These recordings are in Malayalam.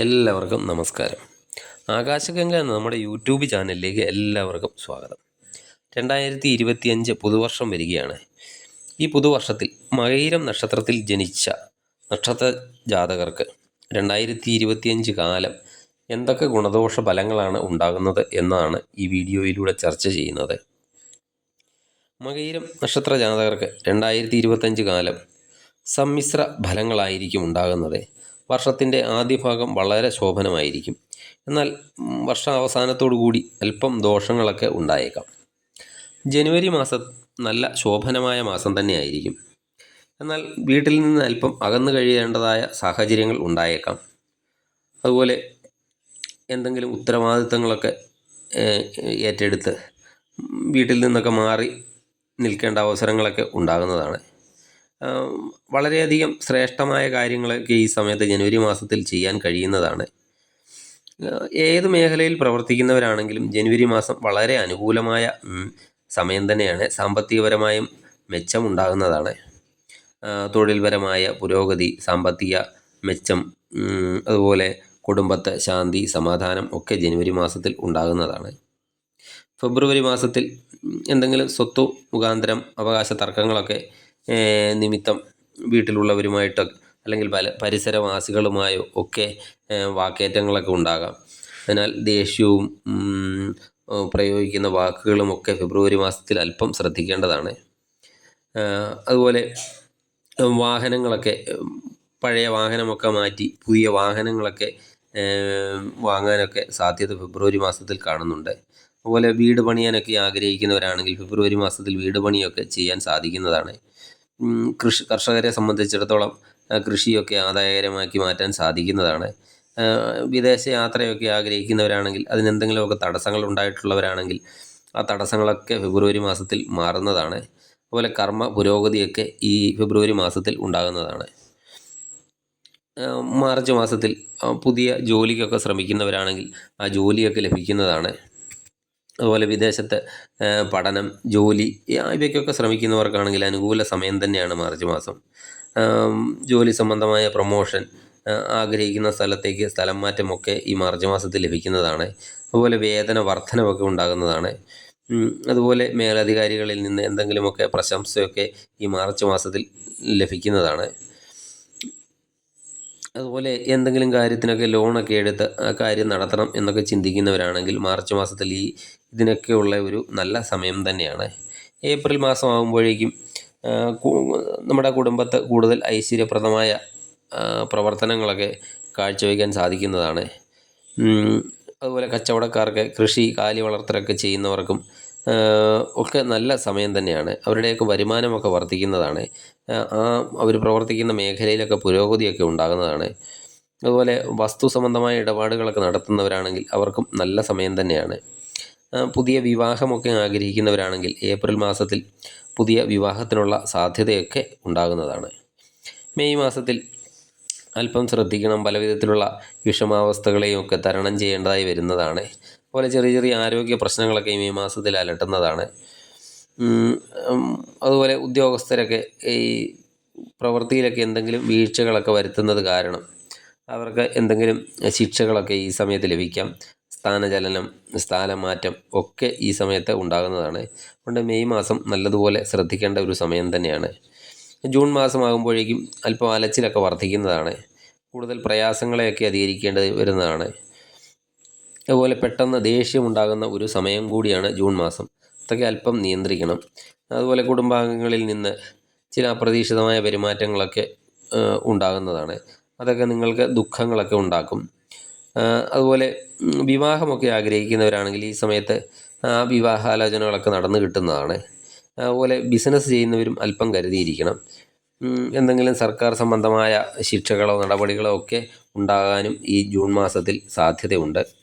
എല്ലാവർക്കും നമസ്കാരം. ആകാശഗംഗ എന്ന നമ്മുടെ യൂട്യൂബ് ചാനലിലേക്ക് എല്ലാവർക്കും സ്വാഗതം. രണ്ടായിരത്തി ഇരുപത്തിയഞ്ച് പുതുവർഷം വരികയാണ്. ഈ പുതുവർഷത്തിൽ മകയിരം നക്ഷത്രത്തിൽ ജനിച്ച നക്ഷത്ര ജാതകർക്ക് രണ്ടായിരത്തി ഇരുപത്തിയഞ്ച് കാലം എന്തൊക്കെ ഗുണദോഷ ഫലങ്ങളാണ് ഉണ്ടാകുന്നത് എന്നാണ് ഈ വീഡിയോയിലൂടെ ചർച്ച ചെയ്യുന്നത്. മകയിരം നക്ഷത്ര ജാതകർക്ക് രണ്ടായിരത്തി ഇരുപത്തഞ്ച് കാലം സമ്മിശ്ര ഫലങ്ങളായിരിക്കും ഉണ്ടാകുന്നത്. വർഷത്തിന്റെ ആദ്യ ഭാഗം വളരെ ശോഭനമായിരിക്കും. എന്നാൽ ഉം, വർഷ അവസാനത്തോടു കൂടി അല്പം ദോഷങ്ങളൊക്കെ ഉണ്ടായേക്കാം. ജനുവരി മാസം നല്ല ശോഭനമായ മാസം തന്നെയായിരിക്കും. എന്നാൽ വീട്ടിൽ നിന്ന് അല്പം അകന്നു കഴിയേണ്ടതായ സാഹചര്യങ്ങൾ ഉണ്ടായേക്കാം. അതുപോലെ എന്തെങ്കിലും ഉത്തരവാദിത്തങ്ങളൊക്കെ ഏറ്റെടുത്ത് വീട്ടിൽ നിന്നൊക്കെ മാറി നിൽക്കേണ്ട അവസരങ്ങളൊക്കെ ഉണ്ടാകുന്നതാണ്. വളരെയധികം ശ്രേഷ്ഠമായ കാര്യങ്ങളൊക്കെ ഈ സമയത്ത് ജനുവരി മാസത്തിൽ ചെയ്യാൻ കഴിയുന്നതാണ്. ഏത് മേഖലയിൽ പ്രവർത്തിക്കുന്നവരാണെങ്കിലും ജനുവരി മാസം വളരെ അനുകൂലമായ സമയം തന്നെയാണ്. സാമ്പത്തികപരമായും മെച്ചമുണ്ടാകുന്നതാണ്. തൊഴിൽപരമായ പുരോഗതി സാമ്പത്തിക മെച്ചം അതുപോലെ കുടുംബത്തെ ശാന്തി സമാധാനം ഒക്കെ ജനുവരി മാസത്തിൽ ഉണ്ടാകുന്നതാണ്. ഫെബ്രുവരി മാസത്തിൽ എന്തെങ്കിലും സ്വത്ത് മുഖാന്തരം അവകാശ തർക്കങ്ങളൊക്കെ നിമിത്തം വീട്ടിലുള്ളവരുമായിട്ടോ അല്ലെങ്കിൽ പല പരിസരവാസികളുമായോ ഒക്കെ വാക്കേറ്റങ്ങളൊക്കെ ഉണ്ടാകാം. അതിനാൽ ദേഷ്യവും പ്രയോഗിക്കുന്ന വാക്കുകളും പ്രയോഗിക്കുന്ന വാക്കുകളുമൊക്കെ ഫെബ്രുവരി മാസത്തിൽ അല്പം ശ്രദ്ധിക്കേണ്ടതാണ്. അതുപോലെ വാഹനങ്ങളൊക്കെ പഴയ വാഹനമൊക്കെ മാറ്റി പുതിയ വാഹനങ്ങളൊക്കെ വാങ്ങാനൊക്കെ സാധ്യത ഫെബ്രുവരി മാസത്തിൽ കാണുന്നുണ്ട്. അതുപോലെ വീട് പണിയാനൊക്കെ ആഗ്രഹിക്കുന്നവരാണെങ്കിൽ ഫെബ്രുവരി മാസത്തിൽ വീട് പണിയൊക്കെ ചെയ്യാൻ സാധിക്കുന്നതാണ്. കൃഷി കർഷകരെ സംബന്ധിച്ചിടത്തോളം കൃഷിയൊക്കെ ആദായകരമാക്കി മാറ്റാൻ സാധിക്കുന്നതാണ്. വിദേശ യാത്രയൊക്കെ ആഗ്രഹിക്കുന്നവരാണെങ്കിൽ അതിനെന്തെങ്കിലുമൊക്കെ തടസ്സങ്ങൾ ഉണ്ടായിട്ടുള്ളവരാണെങ്കിൽ ആ തടസ്സങ്ങളൊക്കെ ഫെബ്രുവരി മാസത്തിൽ മാറുന്നതാണ്. അതുപോലെ കർമ്മ പുരോഗതിയൊക്കെ ഈ ഫെബ്രുവരി മാസത്തിൽ ഉണ്ടാകുന്നതാണ്. മാർച്ച് മാസത്തിൽ പുതിയ ജോലിക്കൊക്കെ ശ്രമിക്കുന്നവരാണെങ്കിൽ ആ ജോലിയൊക്കെ ലഭിക്കുന്നതാണ്. അതുപോലെ വിദേശത്ത് പഠനം ജോലി ഇവയ്ക്കൊക്കെ ശ്രമിക്കുന്നവർക്കാണെങ്കിൽ അനുകൂല സമയം തന്നെയാണ് മാർച്ച് മാസം. ജോലി സംബന്ധമായ പ്രൊമോഷൻ ആഗ്രഹിക്കുന്ന സ്ഥലത്തേക്ക് സ്ഥലം മാറ്റമൊക്കെ ഈ മാർച്ച് മാസത്തിൽ ലഭിക്കുന്നതാണ്. അതുപോലെ വേതന വർധനവൊക്കെ ഉണ്ടാകുന്നതാണ്. അതുപോലെ മേലധികാരികളിൽ നിന്ന് എന്തെങ്കിലുമൊക്കെ പ്രശംസയൊക്കെ ഈ മാർച്ച് മാസത്തിൽ ലഭിക്കുന്നതാണ്. അതുപോലെ എന്തെങ്കിലും കാര്യത്തിനൊക്കെ ലോണൊക്കെ എടുത്ത് ആ കാര്യം നടത്തണം എന്നൊക്കെ ചിന്തിക്കുന്നവരാണെങ്കിൽ മാർച്ച് മാസത്തിൽ ഈ ഇതിനൊക്കെയുള്ള ഒരു നല്ല സമയം തന്നെയാണ്. ഏപ്രിൽ മാസം ആകുമ്പോഴേക്കും നമ്മുടെ കുടുംബത്ത് കൂടുതൽ ഐശ്വര്യപ്രദമായ പ്രവർത്തനങ്ങളൊക്കെ കാഴ്ചവെക്കാൻ സാധിക്കുന്നതാണ്. അതുപോലെ കച്ചവടക്കാർക്ക് കൃഷി കാലി വളർത്തലൊക്കെ ചെയ്യുന്നവർക്കും ഒക്കെ നല്ല സമയം തന്നെയാണ്. അവരുടെയൊക്കെ വരുമാനമൊക്കെ വർദ്ധിക്കുന്നതാണ്. ആ, അവർ പ്രവർത്തിക്കുന്ന മേഖലയിലൊക്കെ പുരോഗതിയൊക്കെ ഉണ്ടാകുന്നതാണ്. അതുപോലെ വസ്തു സംബന്ധമായ ഇടപാടുകളൊക്കെ നടത്തുന്നവരാണെങ്കിൽ അവർക്കും നല്ല സമയം തന്നെയാണ്. പുതിയ വിവാഹമൊക്കെ ആഗ്രഹിക്കുന്നവരാണെങ്കിൽ ഏപ്രിൽ മാസത്തിൽ പുതിയ വിവാഹത്തിനുള്ള സാധ്യതയൊക്കെ ഉണ്ടാകുന്നതാണ്. മെയ് മാസത്തിൽ അല്പം ശ്രദ്ധിക്കണം. പല വിധത്തിലുള്ള വിഷമാവസ്ഥകളെയും ഒക്കെ തരണം ചെയ്യേണ്ടതായി വരുന്നതാണ്. അതുപോലെ ചെറിയ ചെറിയ ആരോഗ്യ പ്രശ്നങ്ങളൊക്കെ ഈ മെയ് മാസത്തിൽ അലട്ടുന്നതാണ്. അതുപോലെ ഉദ്യോഗസ്ഥരൊക്കെ ഈ പ്രവൃത്തിയിലൊക്കെ എന്തെങ്കിലും വീഴ്ചകളൊക്കെ വരുത്തുന്നത് കാരണം അവർക്ക് എന്തെങ്കിലും ശിക്ഷകളൊക്കെ ഈ സമയത്ത് ലഭിക്കാം. സ്ഥാനചലനം സ്ഥാനമാറ്റം ഒക്കെ ഈ സമയത്ത് ഉണ്ടാകുന്നതാണ്. അതുകൊണ്ട് മെയ് മാസം നല്ലതുപോലെ ശ്രദ്ധിക്കേണ്ട ഒരു സമയം തന്നെയാണ്. ജൂൺ മാസമാകുമ്പോഴേക്കും അല്പം അലച്ചിലൊക്കെ വർദ്ധിക്കുന്നതാണ്. കൂടുതൽ പ്രയാസങ്ങളെയൊക്കെ അധികരിക്കേണ്ടി വരുന്നതാണ്. അതുപോലെ പെട്ടെന്ന് ദേഷ്യമുണ്ടാകുന്ന ഒരു സമയം കൂടിയാണ് ജൂൺ മാസം. അതൊക്കെ അല്പം നിയന്ത്രിക്കണം. അതുപോലെ കുടുംബാംഗങ്ങളിൽ നിന്ന് ചില അപ്രതീക്ഷിതമായ പെരുമാറ്റങ്ങളൊക്കെ ഉണ്ടാകുന്നതാണ്. അതൊക്കെ നിങ്ങൾക്ക് ദുഃഖങ്ങളൊക്കെ ഉണ്ടാക്കും. അതുപോലെ വിവാഹമൊക്കെ ആഗ്രഹിക്കുന്നവരാണെങ്കിൽ ഈ സമയത്ത് ആ വിവാഹാലോചനകളൊക്കെ നടന്നു കിട്ടുന്നതാണ്. അതുപോലെ ബിസിനസ് ചെയ്യുന്നവരും അല്പം കരുതിയിരിക്കണം. എന്തെങ്കിലും സർക്കാർ സംബന്ധമായ ശിക്ഷകളോ നടപടികളോ ഒക്കെ ഉണ്ടാകാനും ഈ ജൂൺ മാസത്തിൽ സാധ്യതയുണ്ട്.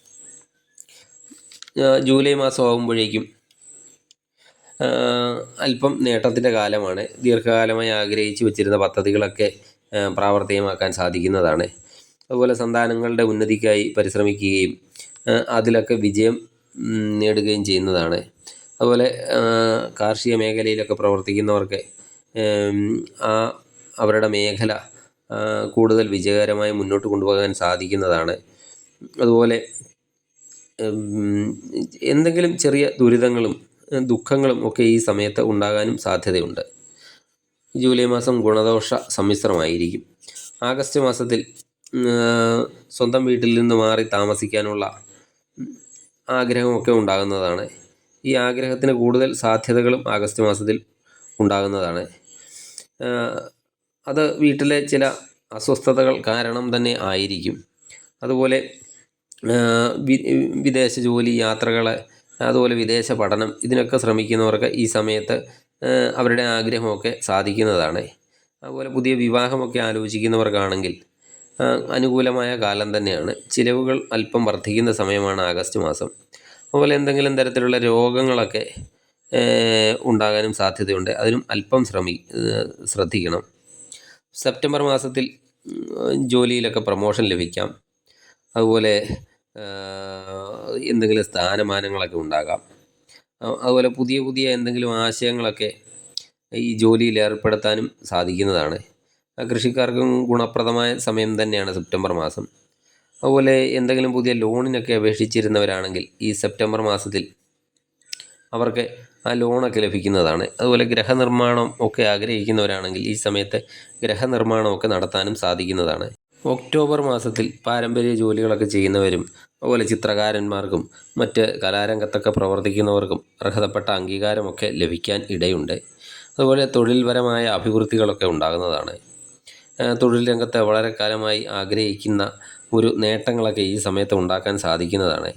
ജൂലൈ മാസം ആകുമ്പോഴേക്കും അല്പം നേട്ടത്തിന്റെ കാലമാണ്. ദീർഘകാലമായി ആഗ്രഹിച്ചു വെച്ചിരുന്ന പദ്ധതികളൊക്കെ പ്രാവർത്തികമാക്കാൻ സാധിക്കുന്നതാണ്. അതുപോലെ സന്താനങ്ങളുടെ ഉന്നതിക്കായി പരിശ്രമിക്കുകയും അതിലൊക്കെ വിജയം നേടുകയും ചെയ്യുന്നതാണ്. അതുപോലെ കാർഷിക മേഖലയിലൊക്കെ പ്രവർത്തിക്കുന്നവർക്ക് ആ അവരുടെ മേഖല കൂടുതൽ വിജയകരമായി മുന്നോട്ട് കൊണ്ടുപോകാൻ സാധിക്കുന്നതാണ്. അതുപോലെ എന്തെങ്കിലും ചെറിയ ദുരിതങ്ങളും ദുഃഖങ്ങളും ഒക്കെ ഈ സമയത്ത് ഉണ്ടാകാനും സാധ്യതയുണ്ട്. ജൂലൈ മാസം ഗുണദോഷ സമ്മിശ്രമായിരിക്കും. ആഗസ്റ്റ് മാസത്തിൽ സ്വന്തം വീട്ടിൽ നിന്ന് മാറി താമസിക്കാനുള്ള ആഗ്രഹമൊക്കെ ഉണ്ടാകുന്നതാണ്. ഈ ആഗ്രഹത്തിന് കൂടുതൽ സാധ്യതകളും ആഗസ്റ്റ് മാസത്തിൽ ഉണ്ടാകുന്നതാണ്. അത് വീട്ടിലെ ചില അസ്വസ്ഥതകൾ കാരണം തന്നെ ആയിരിക്കും. അതുപോലെ വിദേശ ജോലി യാത്രകൾ അതുപോലെ വിദേശ പഠനം ഇതിനൊക്കെ ശ്രമിക്കുന്നവർക്ക് ഈ സമയത്ത് അവരുടെ ആഗ്രഹമൊക്കെ സാധിക്കുന്നതാണ്. അതുപോലെ പുതിയ വിവാഹമൊക്കെ ആലോചിക്കുന്നവർക്കാണെങ്കിൽ അനുകൂലമായ കാലം തന്നെയാണ്. ചിലവുകൾ അല്പം വർദ്ധിക്കുന്ന സമയമാണ് ആഗസ്റ്റ് മാസം. അതുപോലെ എന്തെങ്കിലും തരത്തിലുള്ള രോഗങ്ങളൊക്കെ ഉണ്ടാകാനും സാധ്യതയുണ്ട്. അതിനും അല്പം ശ്രമി ശ്രദ്ധിക്കണം. സെപ്റ്റംബർ മാസത്തിൽ ജോലിയിലൊക്കെ പ്രൊമോഷൻ ലഭിക്കാം. അതുപോലെ എന്തെങ്കിലും സ്ഥാനമാനങ്ങളൊക്കെ ഉണ്ടാകാം. അതുപോലെ പുതിയ പുതിയ എന്തെങ്കിലും ആശയങ്ങളൊക്കെ ഈ ജോലിയിൽ ഏർപ്പെടുത്താനും സാധിക്കുന്നതാണ്. കൃഷിക്കാർക്കും ഗുണപ്രദമായ സമയം തന്നെയാണ് സെപ്റ്റംബർ മാസം. അതുപോലെ എന്തെങ്കിലും പുതിയ ലോണിനൊക്കെ അപേക്ഷിച്ചിരുന്നവരാണെങ്കിൽ ഈ സെപ്റ്റംബർ മാസത്തിൽ അവർക്ക് ആ ലോണൊക്കെ ലഭിക്കുന്നതാണ്. അതുപോലെ ഗ്രഹനിർമ്മാണം ഒക്കെ ആഗ്രഹിക്കുന്നവരാണെങ്കിൽ ഈ സമയത്ത് ഗ്രഹനിർമ്മാണമൊക്കെ നടത്താനും സാധിക്കുന്നതാണ്. ഒക്ടോബർ മാസത്തിൽ പാരമ്പര്യ ജോലികളൊക്കെ ചെയ്യുന്നവരും അതുപോലെ ചിത്രകാരന്മാർക്കും മറ്റ് കലാരംഗത്തൊക്കെ പ്രവർത്തിക്കുന്നവർക്കും അർഹതപ്പെട്ട അംഗീകാരമൊക്കെ ലഭിക്കാൻ ഇടയുണ്ട്. അതുപോലെ തൊഴിൽപരമായ അഭിവൃദ്ധികളൊക്കെ ഉണ്ടാകുന്നതാണ്. തൊഴിൽ രംഗത്ത് വളരെ കാലമായി ആഗ്രഹിക്കുന്ന ഒരു നേട്ടങ്ങളൊക്കെ ഈ സമയത്ത് ഉണ്ടാക്കാൻ സാധിക്കുന്നതാണ്.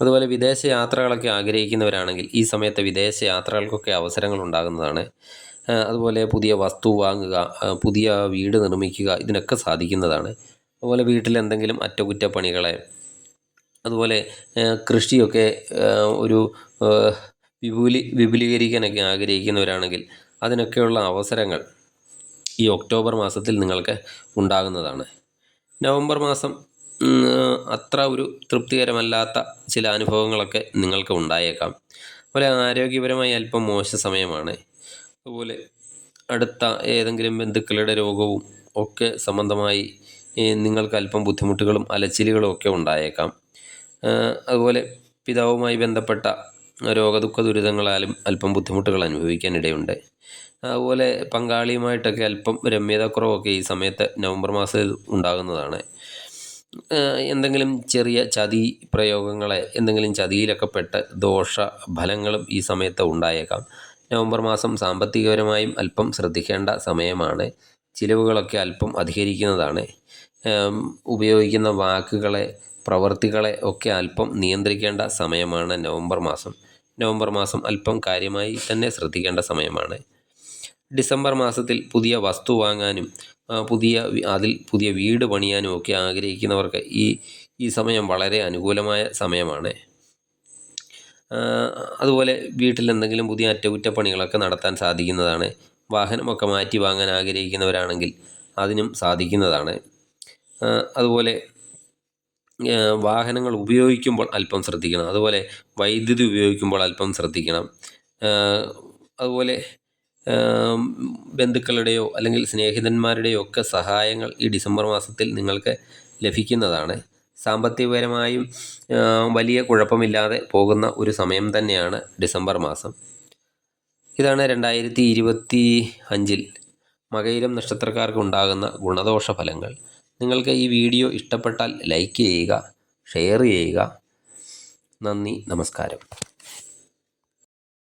അതുപോലെ വിദേശ യാത്രകളൊക്കെ ആഗ്രഹിക്കുന്നവരാണെങ്കിൽ ഈ സമയത്ത് വിദേശ യാത്രകൾക്കൊക്കെ അവസരങ്ങൾ ഉണ്ടാകുന്നതാണ്. അതുപോലെ പുതിയ വസ്തു വാങ്ങുക പുതിയ വീട് നിർമ്മിക്കുക ഇതിനൊക്കെ സാധിക്കുന്നതാണ്. അതുപോലെ വീട്ടിൽ എന്തെങ്കിലും അറ്റകുറ്റപ്പണികളെ അതുപോലെ കൃഷിയൊക്കെ ഒരു വിപുലി വിപുലീകരിക്കാനൊക്കെ ആഗ്രഹിക്കുന്നവരാണെങ്കിൽ അതിനൊക്കെയുള്ള അവസരങ്ങൾ ഈ ഒക്ടോബർ മാസത്തിൽ നിങ്ങൾക്ക് ഉണ്ടാകുന്നതാണ്. നവംബർ മാസം അത്ര ഒരു തൃപ്തികരമല്ലാത്ത ചില അനുഭവങ്ങളൊക്കെ നിങ്ങൾക്ക് ഉണ്ടായേക്കാം. അതുപോലെ ആരോഗ്യപരമായി അല്പം മോശ സമയമാണ്. അതുപോലെ അടുത്ത ഏതെങ്കിലും ബന്ധുക്കളുടെ രോഗവും ഒക്കെ സംബന്ധമായി നിങ്ങൾക്ക് അല്പം ബുദ്ധിമുട്ടുകളും അലച്ചിലുകളും ഒക്കെ ഉണ്ടായേക്കാം. അതുപോലെ പിതാവുമായി ബന്ധപ്പെട്ട രോഗദുഃഖ ദുരിതങ്ങളാലും അല്പം ബുദ്ധിമുട്ടുകൾ അനുഭവിക്കാനിടയുണ്ട് അതുപോലെ പങ്കാളിയുമായിട്ടൊക്കെ അല്പം രമ്യതക്കുറവൊക്കെ ഈ സമയത്ത് നവംബർ മാസത്തിൽ ഉണ്ടാകുന്നതാണ്. എന്തെങ്കിലും ചെറിയ ചതി പ്രയോഗങ്ങളെ എന്തെങ്കിലും ചതിയിലൊക്കെ പെട്ട് ദോഷ ഫലങ്ങളും ഈ സമയത്ത് ഉണ്ടായേക്കാം. നവംബർ മാസം സാമ്പത്തികപരമായും അല്പം ശ്രദ്ധിക്കേണ്ട സമയമാണ്. ചിലവുകളൊക്കെ അല്പം അധികരിക്കുന്നതാണ്. ഉപയോഗിക്കുന്ന വാക്കുകളെ പ്രവൃത്തികളെ ഒക്കെ അല്പം നിയന്ത്രിക്കേണ്ട സമയമാണ് നവംബർ മാസം. നവംബർ മാസം അല്പം കാര്യമായി തന്നെ ശ്രദ്ധിക്കേണ്ട സമയമാണ്. ഡിസംബർ മാസത്തിൽ പുതിയ വസ്തു വാങ്ങാനും പുതിയ അതിൽ പുതിയ വീട് പണിയാനും ഒക്കെ ആഗ്രഹിക്കുന്നവർക്ക് ഈ ഈ സമയം വളരെ അനുകൂലമായ സമയമാണ്. അതുപോലെ വീട്ടിൽ എന്തെങ്കിലും പുതിയ അറ്റകുറ്റപ്പണികളൊക്കെ നടത്താൻ സാധിക്കുന്നതാണ്. വാഹനമൊക്കെ മാറ്റി വാങ്ങാൻ ആഗ്രഹിക്കുന്നവരാണെങ്കിൽ അതിനും സാധിക്കുന്നതാണ്. അതുപോലെ വാഹനങ്ങൾ ഉപയോഗിക്കുമ്പോൾ അല്പം ശ്രദ്ധിക്കണം. അതുപോലെ വൈദ്യുതി ഉപയോഗിക്കുമ്പോൾ അല്പം ശ്രദ്ധിക്കണം. അതുപോലെ ബന്ധുക്കളുടെയോ അല്ലെങ്കിൽ സ്നേഹിതന്മാരുടെയോ ഒക്കെ സഹായങ്ങൾ ഈ ഡിസംബർ മാസത്തിൽ നിങ്ങൾക്ക് ലഭിക്കുന്നതാണ്. സാമ്പത്തികപരമായും വലിയ കുഴപ്പമില്ലാതെ പോകുന്ന ഒരു സമയം തന്നെയാണ് ഡിസംബർ മാസം. ഇതാണ് രണ്ടായിരത്തി ഇരുപത്തി അഞ്ചിൽ മകയിരം നക്ഷത്രക്കാർക്ക് ഉണ്ടാകുന്ന ഗുണദോഷ ഫലങ്ങൾ നിങ്ങൾക്ക് ഈ വീഡിയോ ഇഷ്ടപ്പെട്ടാൽ ലൈക്ക് ചെയ്യുക ഷെയർ ചെയ്യുക. നന്ദി നമസ്കാരം.